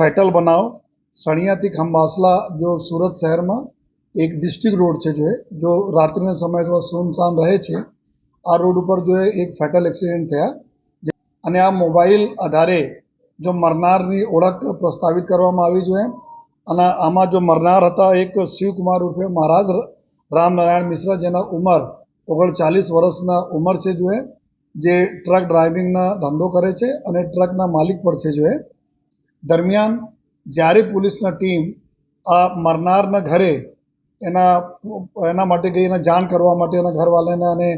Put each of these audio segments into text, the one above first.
Fatal બનાવ. સણિયાથી ખંભાસલા જો સુરત શહેરમાં એક ડિસ્ટ્રિક્ટ રોડ છે જો જો રાત્રિના સમયે થોડો સુનસાન રહે છે, આ રોડ ઉપર જો એક ફેટલ એક્સિડન્ટ થયા. અને આ મોબાઈલ આધારે જો મરનારની ઓળખ પ્રસ્તાવિત કરવામાં આવી જોઈએ. અને આમાં જો મરનાર હતા એક શિવકુમાર ઉર્ફે મહારાજ રામનારાયણ મિશ્રા જેના ઉંમર ઓગણચાલીસ વર્ષના ઉંમર છે જોએ જે ટ્રક ડ્રાઇવિંગના ધંધો કરે છે અને ટ્રકના માલિક પણ છે જો એ. દરમિયાન જ્યારે પોલીસના ટીમ આ મરનારના ઘરે એના એના માટે ગઈ, એને જાણ કરવા માટે એના ઘરવાળાને અને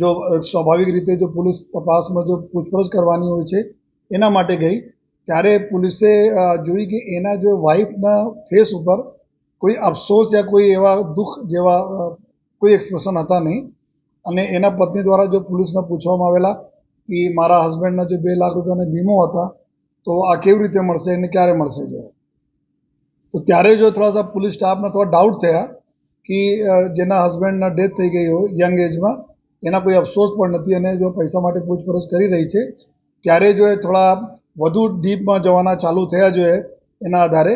જો સ્વાભાવિક રીતે જો પોલીસ તપાસમાં જો પૂછપરછ કરવાની હોય છે, એના માટે ગઈ. ત્યારે પોલીસે જોઈ કે એના જો વાઈફના ફેસ ઉપર કોઈ અફસોસ યા કોઈ એવા દુઃખ જેવા કોઈ એક્સપ્રેશન હતા નહીં. અને એના પત્ની દ્વારા જો પોલીસને પૂછવામાં આવેલા કે મારા હસબન્ડના જો બે લાખ રૂપિયાના વીમો હતા તો આ કેવી રીતે મળશે અને ક્યારે મળશે જો? તો ત્યારે જો થોડા સા પોલીસ સ્ટાફને થોડા ડાઉટ થયા કે જેના હસબન્ડના ડેથ થઈ ગઈ હોય યંગ એજમાં એના કોઈ અફસોસ પણ નથી અને જો પૈસા માટે પૂછપરછ કરી રહી છે, ત્યારે જો એ થોડા વધુ ડીપમાં જવાના ચાલુ થયા જોઈએ એના આધારે,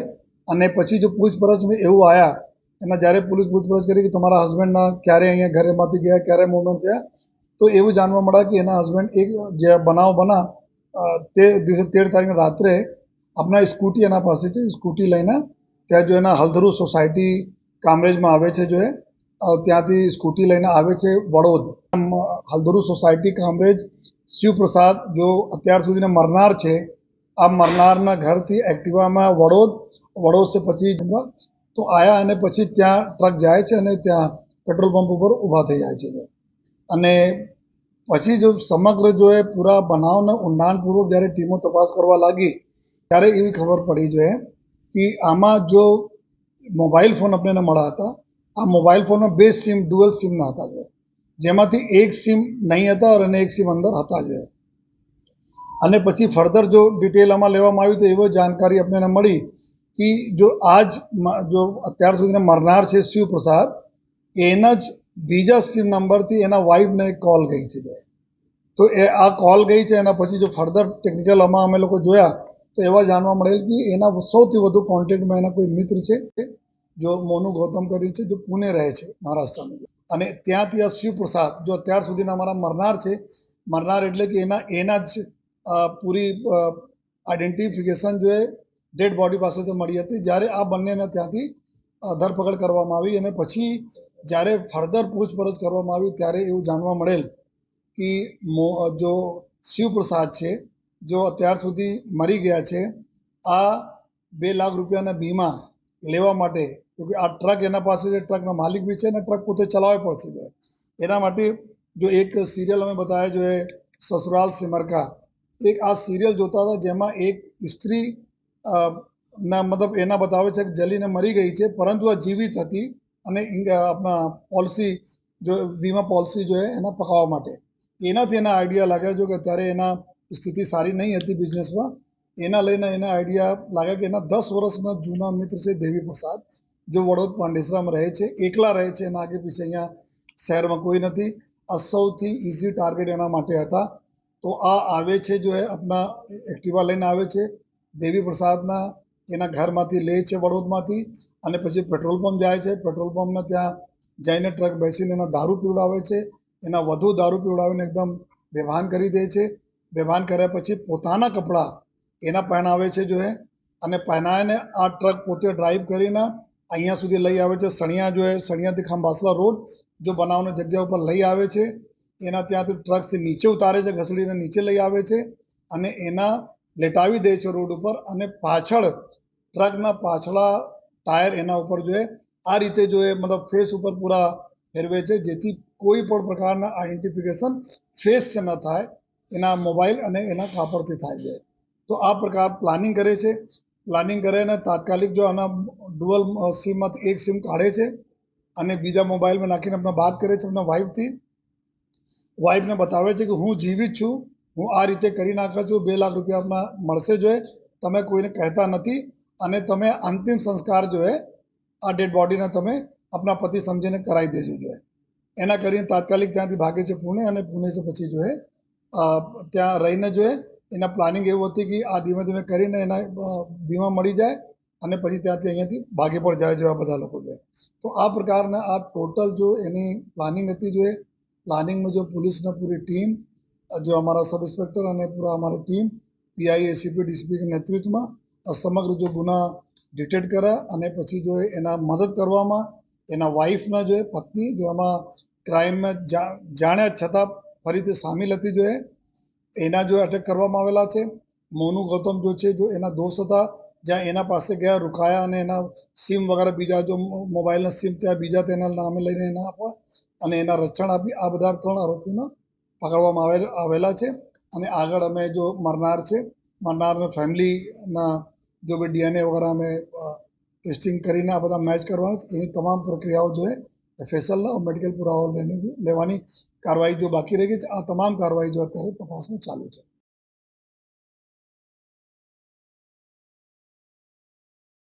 અને પછી જો પૂછપરછમાં એવું આવ્યા એના જ્યારે પોલીસ પૂછપરછ કરી કે તમારા હસબન્ડના ક્યારે અહીંયા ઘરેમાંથી ગયા, ક્યારે મૂવમેન્ટ થયા, તો એવું જાણવા મળ્યા કે એના હસબન્ડ એક જે બનાવ બના તે દિવસે તેર તારીખે રાત્રે આપણા સ્કૂટી એના પાસે છે સ્કૂટી લઈને ત્યાં જો એના હલધરુ સોસાયટી કામરેજમાં આવે છે જો એ ત્યાંથી સ્કૂટી લઈને આવે છે વડોદ. હલધરુ સોસાયટી કામરેજ શિવપ્રસાદ જો અત્યાર સુધીના મરનાર છે, આ મરનારના ઘરથી એક્ટિવામાં વડોદ વડોદ છે પછી તો આયા અને પછી ત્યાં ટ્રક જાય છે અને ત્યાં પેટ્રોલ પંપ ઉપર ઊભા થઈ જાય છે. અને પછી જો સમગ્ર જો એ પૂરા બનાવને ઊંડાણપૂર્વક જ્યારે ટીમો તપાસ કરવા લાગી, ત્યારે એવી ખબર પડી જોઈએ કે આમાં જો મોબાઈલ ફોન આપણને મળ્યા હતા, આ મોબાઈલ ફોનમાં બે સિમ, ડુઅલ સિમના હતા જોઈએ. જેમાંથી એક સિમ નહીં હતા અને એક સિમ અંદર હતા જોઈએ. અને પછી ફર્ધર જો ડિટેલ આમાં લેવામાં આવ્યું તો એવી જાણકારી આપણને મળી કે જો આજ જો અત્યાર સુધીના મરનાર છે શિવપ્રસાદ, એના જ બીજા સિમ નંબરથી એના વાઈફને કોલ ગઈ છે બે. તો એ આ કોલ ગઈ છે, એના પછી જો ફર્ધર ટેકનિકલ આમાં અમે લોકો જોયા, તો એવા જાણવા મળેલ કે એના સૌથી વધુ કોન્ટેક્ટમાં એના કોઈ મિત્ર છે, જો મોનુ ગૌતમ કરી છે, જો પુણે રહે છે મહારાષ્ટ્રની અને ત્યાંથી આ શિવપ્રસાદ, જો અત્યાર સુધીના અમારા મરનાર છે, મરનાર એટલે કે એના એના જ પૂરી આઈડેન્ટિફિકેશન જો એ ડેડ બોડી પાસેથી મળી હતી, જ્યારે આ બંનેને ત્યાંથી ધરપકડ કરવામાં આવી અને પછી જ્યારે ફર્ધર પૂછપરછ કરવામાં આવી ત્યારે એવું જાણવા મળેલ કે જો શિવપ્રસાદ છે, જો અત્યાર સુધી મરી ગયા છે, આ બે લાખ રૂપિયાના વીમા લેવા માટે કે આ ટ્રક એના પાસે છે, ટ્રકના માલિક બી છે અને ટ્રક પોતે ચલાવે પડશે. એના માટે જો એક સિરિયલ અમે બતાવ્યા, જો એ સસુરાલ સિમરકા, એક આ સિરિયલ જોતા હતા જેમાં એક સ્ત્રી ના, મતલબ એના બતાવે છે કે જલીને મરી ગઈ છે, પરંતુ આ જીવિત હતી અને આપણા પોલિસી જો, વીમા પોલિસી જો એના પકાવવા માટે. એનાથી એના આઈડિયા લાગ્યા જો કે અત્યારે એના સ્થિતિ સારી નહીં હતી બિઝનેસમાં એના લઈને એના આઈડિયા લાગ્યા કે એના દસ વર્ષના જૂના મિત્ર છે દેવી પ્રસાદ, જો વડોદ પાંડેસરામાં રહે છે, એકલા રહે છે, એના આગે પીછે અહીંયા શહેરમાં કોઈ નથી. આ સૌથી ઇઝી ટાર્ગેટ એના માટે હતા. તો આ આવે છે જો એ આપણા એક્ટિવા લઈને આવે છે, દેવી પ્રસાદના એના ઘરમાંથી લે છે વડોદમાંથી અને પછી પેટ્રોલ પંપ જાય છે. પેટ્રોલ પંપમાં ત્યાં જઈને ટ્રક બેસીને એના દારૂ પીવડાવે છે. એના વધુ દારૂ પીવડાવીને એકદમ બેભાન કરી દે છે. બેભાન કર્યા પછી પોતાના કપડાં એના પહેરાવે છે જો એ. અને પહેરાવીને આ ટ્રક પોતે ડ્રાઈવ કરીને અહીંયા સુધી લઈ આવે છે. સણિયા જો સણિયાથી ખંભાસલા રોડ જો બનાવની જગ્યા ઉપર લઈ આવે છે. એના ત્યાંથી ટ્રકથી નીચે ઉતારે છે, ઘસડીને નીચે લઈ આવે છે અને એના લેટાવી દે છે રોડ ઉપર અને પાછળ ટ્રકના પાછલા ટાયર એના ઉપર જોઈએ. આ રીતે જો એ મતલબ ફેસ ઉપર પૂરા ફેરવે છે, જેથી કોઈ પણ પ્રકારના આઈડેન્ટિફિકેશન ફેસ છે ન થાય, એના મોબાઈલ અને એના કાપડથી થાય છે. તો આ પ્રકાર પ્લાનિંગ કરે છે. પ્લાનિંગ કરે અને તાત્કાલિક જો આના ડુઅલ સિમમાંથી એક સિમ કાઢે છે અને બીજા મોબાઈલમાં નાખીને આપણે વાત કરે છે આપણા વાઈફથી. વાઈફને બતાવે છે કે હું જીવિત છું, હું આ રીતે કરી નાખું છું, બે લાખ રૂપિયા આપણા મળશે જોઈએ. તમે કોઈને કહેતા નથી અને તમે અંતિમ સંસ્કાર જો આ ડેડ બોડીને તમે આપણા પતિ સમજીને કરાવી દેજો જોઈએ એના કરીને તાત્કાલિક ત્યાંથી ભાગે છે પુણે અને પુણેથી પછી જો એ ત્યાં રહીને જો એના પ્લાનિંગ એવું હતી કે આ ધીમે ધીમે કરીને એના વીમા મળી જાય અને પછી ત્યાંથી અહીંયાથી ભાગે પણ જાય જેવા બધા લોકો જોઈએ તો આ પ્રકારના આ ટોટલ જો એની પ્લાનિંગ હતી જોઈએ પ્લાનિંગમાં જો પોલીસની પૂરી ટીમ જો અમારા સબ ઇન્સ્પેક્ટર અને પૂરા અમારી ટીમ પીઆઈ એસીપી ડીસીપી નેતૃત્વમાં સમગ્ર જો ગુના ડિટેક્ટ કર્યા અને પછી જો એના મદદ કરવામાં, એના વાઈફના જો પત્ની જો આમાં ક્રાઇમમાં જાણ્યા છતાં ફરીથી સામેલ હતી જો એના જો અટેક કરવામાં આવેલા છે. મોનુ ગૌતમ જો છે, જો એના દોસ્ત હતા, જ્યાં એના પાસે ગયા રોકાયા અને એના સિમ વગેરે બીજા જો મોબાઈલના સિમ ત્યાં બીજા તેના નામે લઈને એના આપવા અને એના રક્ષણ આપી, આ બધા ત્રણ આરોપીનો પકડવામાં આવેલા છે. અને આગળ અમે જો મરનાર છે મરનારના ફેમિલીના જો બી ડીએનએ વગેરે અમે ટેસ્ટિંગ કરીને આ બધા મેચ કરવાના એની તમામ પ્રક્રિયાઓ જો એ ફેસલના મેડિકલ પુરાવાઓ લેવાની કાર્યવાહી જો બાકી રહી ગઈ છે, આ તમામ કાર્યવાહી જો અત્યારે તપાસમાં ચાલુ છે.